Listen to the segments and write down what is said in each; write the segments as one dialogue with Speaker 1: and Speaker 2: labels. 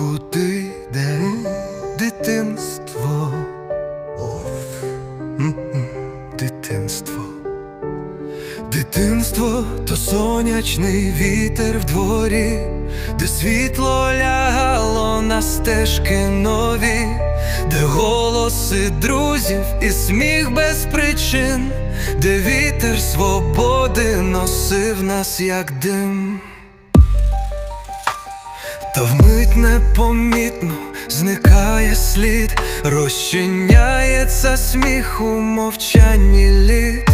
Speaker 1: куди йде дитинство? Дитинство. Дитинство то сонячний вітер в дворі, де світло лягало на стежки нові, де голоси друзів і сміх без причин, де вітер свободи носив нас, як дим. Та вмить непомітно зникає слід, розчиняється сміх у мовчанні літ.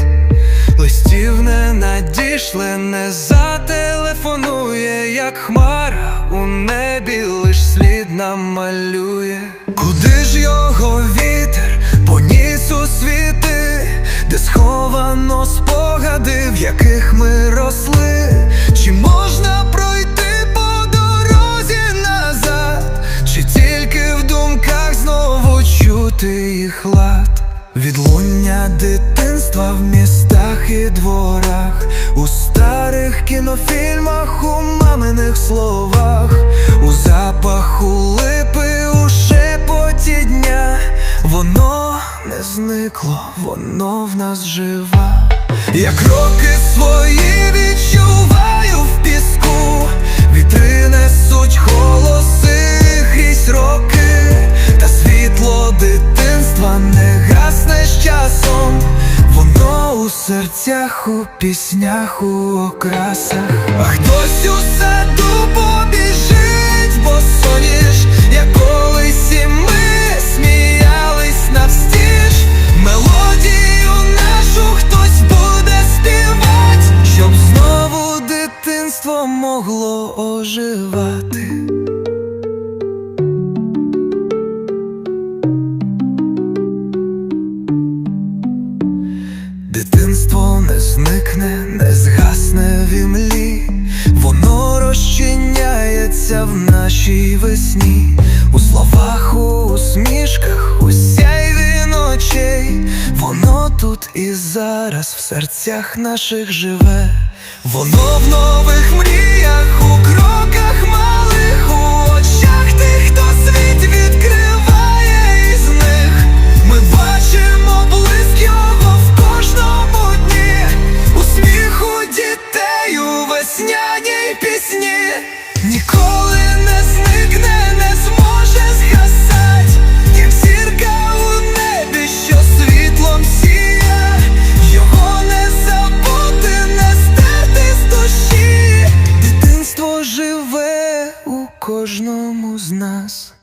Speaker 1: Листів не надішле, не зателефонує, як хмара у небі лиш слід намалює. Куди ж його вітер поніс у світи, де сховано спогади, в яких ми чути їх лад? Відлуння дитинства в містах і дворах, у старих кінофільмах, у маминих словах, у запаху липи, у шепоті дня, воно не зникло, воно в нас жива. Я кроки свої відчуваю часом, воно у серцях, у піснях, у окрасах. А хтось у саду побіжить, бо соніш, як колись і ми сміялись навстіж. Мелодію нашу хтось буде співать, щоб знову дитинство могло оживати. Дитинство не зникне, не згасне в імлі, воно розчиняється в нашій весні, у словах, у усмішках, у сяйві ночей, воно тут і зараз в серцях наших живе, воно в нових мріях, кожному з нас.